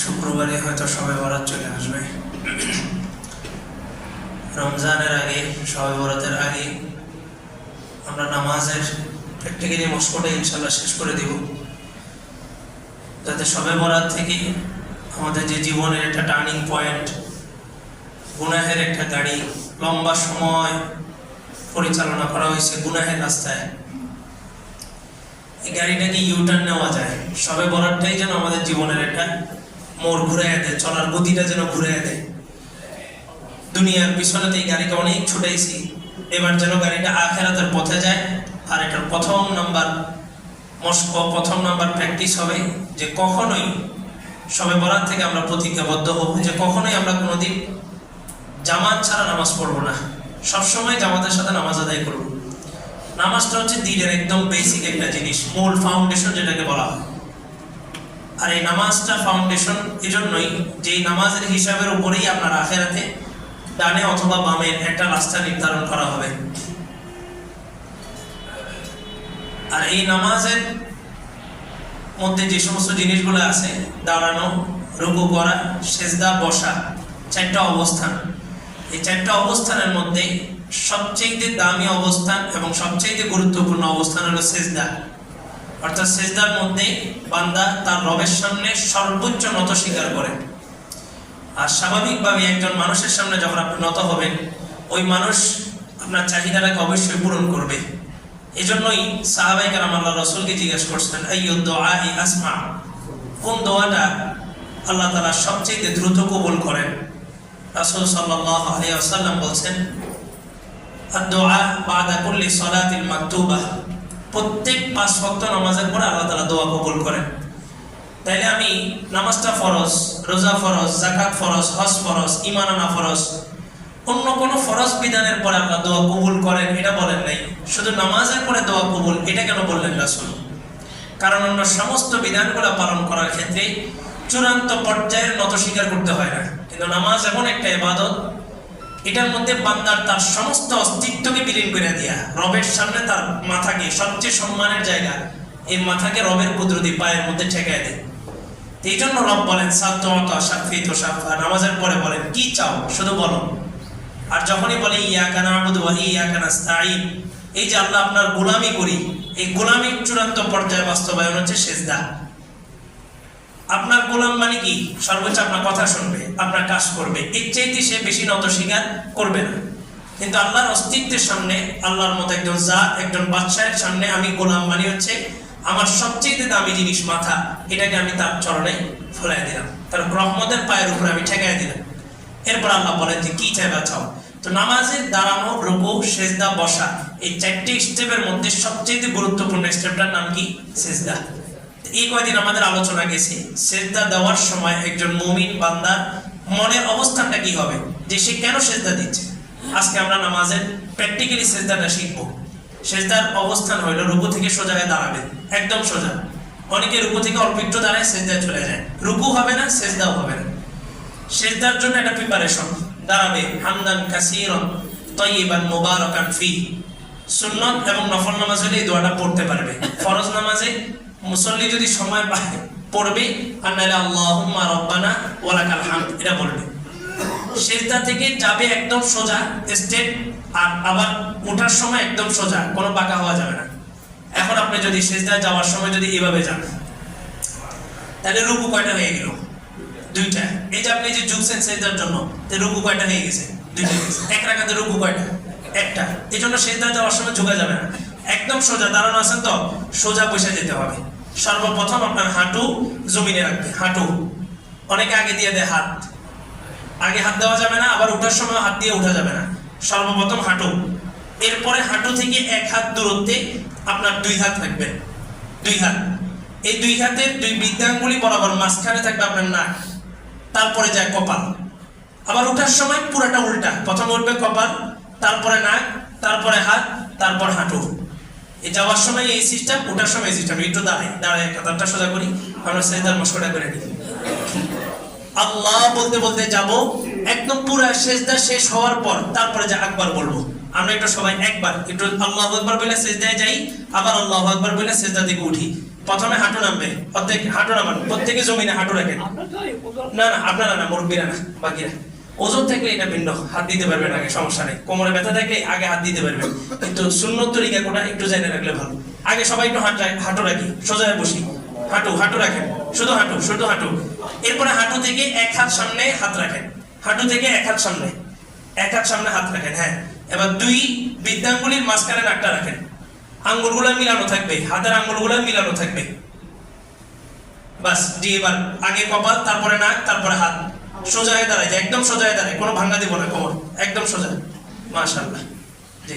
শুক্রবারে হয়তো সবাই বরাত চলে আসবে। রমজানের আগে সবাই বরাতের আগে আমরা নামাজের প্র্যাকটিক্যালি মস্কোটা ইনশাল্লাহ শেষ করে দিব। যাতে সবে বরাত থেকে আমাদের যে জীবনের একটা টার্নিং পয়েন্ট গুনাহের একটা গাড়ি লম্বা সময় পরিচালনা করা হয়েছে গুনাহের রাস্তায়। এই গাড়িটাকে ইউটার্ন নেওয়া যায়। সবে বরাতটাই যেন আমাদের জীবনের একটা মোড় ঘুরে দেয়, চলার গতিটা যেন ঘুরে দেয়। দুনিয়ার পিছনেতে এই গাড়িটা অনেক ছুটাইছি। এবার যেন গাড়িটা আখেরাতের পথে যায়, আর এটার প্রথম নাম্বার, মস্কো প্রথম নাম্বার প্র্যাকটিস হবে যে কখনোই সবে বরাত থেকে আমরা প্রতিজ্ঞাবদ্ধ হব, যে কখনোই আমরা কোনোদিন জামাত ছাড়া নামাজ পড়ব না। সবসময় জামাতের সাথে নামাজ আদায় করব নামাজটা হচ্ছে দিনের একদম বেসিক একটা জিনিস, মূল ফাউন্ডেশন যেটাকে বলা হয়। আর এই নামাজটা ফাউন্ডেশন এজন্যই যে নামাজের হিসাবের উপরেই আপনার আখেরাতে ডানে অথবা বামের একটা রাস্তা নির্ধারণ করা হবে। আর এই নামাজের মধ্যে যে সমস্ত জিনিসগুলো আছে, দাঁড়ানো, রুকু করা, সেজদা, বসা, চারটা অবস্থান। এই চারটা অবস্থানের মধ্যে সবচেয়ে দামি অবস্থান এবং সবচেয়ে গুরুত্বপূর্ণ অবস্থান হলো সেজদা। অর্থাৎ সেজদার মধ্যে বান্দা তার রবের সামনে সর্বোচ্চ নত স্বীকার করে। আর স্বাভাবিকভাবে একজন মানুষের সামনে যখন আপনি নত হবেন, ওই মানুষ আপনার চাহিদাটাকে অবশ্যই পূরণ করবে। এজন্যই সাহাবাইকার আল্লাহ রসুলকে জিজ্ঞেস করছেন এই আসমা? কোন দোয়াটা আল্লাহ তালা সবচেয়ে দ্রুত কবুল করেন? রাসূল বাদা মাকতুবা। প্রত্যেক পাঁচ নামাজের পরে আল্লাহ দোয়া কবুল করেন। তাইলে আমি নামাজটা ফরজ, রোজা ফরজ ফরজ, হজ ফরজ ফরজ, অন্য কোনো ফরজ বিধানের পরে আল্লাহ দোয়া কবুল করেন, এটা বলেন নাই। শুধু নামাজের পরে দোয়া কবুল, এটা কেন বললেন রাসূল? কারণ অন্য সমস্ত বিধানগুলো পালন করার ক্ষেত্রে চূড়ান্ত পর্যায়ের নত স্বীকার করতে হয় না। কিন্তু নামাজ এমন একটা ইবাদত, এটার মধ্যে বান্দার তার সমস্ত অস্তিত্বকে বিলীন করে দিয়া। রবের সামনে তার মাথাকে সবচেয়ে সম্মানের জায়গা, এই মাথাকে রবের কুদরতি পায়ের মধ্যে ঠেকায় দেয়। এই জন্য রব বলেন সাদ্দমত সাফিত সাফা। নামাজের পরে বলেন, কি চাও? শুধু বলো। আর যখনই বলে ইয়া কানা আবুদু ইয়া কানা এই যে আল্লাহ আপনার গোলামি করি, এই গোলামির চূড়ান্ত পর্যায়ে বাস্তবায়ন হচ্ছে সেজদা। আপনার গোলাম মানে কি? সর্বোচ্চ আপনার কথা শুনবে, আপনার কাজ করবে। এর চাইতে সে বেশি নত স্বীকার করবে না। কিন্তু আল্লাহর অস্তিত্বের সামনে, আল্লাহর মতো একজন জাত, একজন বাদশাহের সামনে আমি গোলাম মানে হচ্ছে আমার সবচেয়ে দামি জিনিস মাথা। এটাকে আমি তার চরণে ফলাই দিলাম। তার রহমতের পায়ের উপরে আমি ঠেকাই দিলাম। এরপর আল্লাহ বলেন যে, কি চাইবা চাও? তো নামাজের দাঁড়ানো, রুকু, সেজদা, বসা, এই চারটি স্টেপের মধ্যে সবচেয়ে গুরুত্বপূর্ণ স্টেপটার নাম কি? সেজদা। এই কয়দিন আমাদের আলোচনা গেছে, সেজদা দেওয়ার সময় একজন মুমিন বান্দার মনের অবস্থানটা কি হবে? যে সে কেন সেজদা দিচ্ছে? আজকে আমরা নামাজের প্র্যাকটিক্যালি সেজদাটা শিখব। সেজদার অবস্থান হইল রুকু থেকে সোজা হয়ে দাঁড়াবে, একদম সোজা। অনেকে রুকু থেকে অল্প একটু দাঁড়ায়, সেজদায় চলে যায়। রুকু হবে না, সেজদাও হবে না। সেজদার জন্য একটা প্রিপারেশন দাঁড়াবে হামদান কাসিরন তৈবান মুবারকান ফি সুন্নত এবং নফল নামাজ হলে এই দোয়াটা পড়তে পারবে। ফরজ নামাজে মুসল্লি যদি সময় পায়, পড়বে, আর নাহলে আল্লাহুম্মা রব্বানা ওয়ালাকাল হামদ, এটা বলবে সেজদা থেকে যাবে একদম সোজা স্টেপ আর আবার ওঠার সময় একদম সোজা, কোনো বাঁকা হওয়া যাবে না। এখন আপনি যদি সেজদা যাওয়ার সময় যদি এভাবে যান, তাহলে রুকু কয়টা হয়ে গেল? দুইটা। এই যে আপনি যে ঝুঁকছেন সেজদার জন্য রুকু কয়টা হয়ে গেছে? দুইটা এক রাখাতে রুকু কয়টা? একটা। এই জন্য সেজদা যাওয়ার সময় ঝুঁকা যাবে না। একদম সোজা, দাঁড়ানো আছেন তো? সোজা বসে যেতে হবে। সর্বপ্রথম আপনার হাঁটু জমিনে রাখবে, হাঁটু। অনেকে আগে দিয়ে দেয় হাত। আগে হাত দেওয়া যাবে না, আবার উঠার সময় হাত দিয়ে উঠা যাবে না। সর্বপ্রথম হাঁটু। এরপরে হাঁটু থেকে এক হাত দূরত্বে আপনার দুই হাত থাকবে। দুই হাত। এই দুই হাতের দুই বৃদ্ধাঙ্গুলি বরাবর মাঝখানে থাকবে আপনার নাক, তারপরে যায় কপাল। আবার উঠার সময় পুরাটা উল্টা। প্রথম উঠবে কপাল, তারপরে নাক, তারপরে হাত, তারপর হাঁটু। যাওয়ার সময় এই সিস্টেম ওঠার সময় এই সিস্টেম একটু দাঁড়াই দাঁড়ায় কাতারটা সোজা করি। আমরা মশকটা করে নিই। আল্লাহ বলতে বলতে যাব একদম পুরা সেজদা শেষ হওয়ার পর তারপরে যে আকবার বলব। আমরা একটু সবাই একবার একটু আল্লাহ একবার বলে সেজদায় যাই আবার আল্লাহ একবার বলে সেজদা থেকে উঠি। প্রথমে হাঁটু নামবে প্রত্যেক হাঁটু নামান প্রত্যেকে জমিনে হাঁটু রাখেন। না না আপনারা না মুরব্বীরা না বাকিরা। ওজন থাকলে এটা ভিন্ন, হাত দিতে পারবেন আগে সমস্যা নেই। কোমরে ব্যথা থাকলে আগে হাত দিতে পারবেন কিন্তু সুন্নত তরিকা কোটা একটু জানে রাখলে ভালো। আগে সবাই একটু হাঁট হাঁটু রাখি, সোজা বসি। হাঁটু হাঁটু রাখেন। শুধু হাঁটু শুধু হাঁটু। এরপরে হাঁটু থেকে এক হাত সামনে হাত রাখেন। হাঁটু থেকে এক হাত সামনে। এক হাত সামনে হাত রাখেন হ্যাঁ। এবার দুই, বৃদ্ধাঙ্গুলির মাঝখানে নাকটা রাখেন। আঙ্গুলগুলো মিলানো থাকবে, হাতের আঙ্গুলগুলো মিলানো থাকবে। বাস জি এবার আগে কপাল, তারপরে নাক, তারপরে হাত। সোজা দাঁড়াই দাঁড়ায় একদম সোজায় দাঁড়ায়, কোনো ভাঙ্গা দিব না কোমর, একদম সোজা মাশাল্লাহ জি।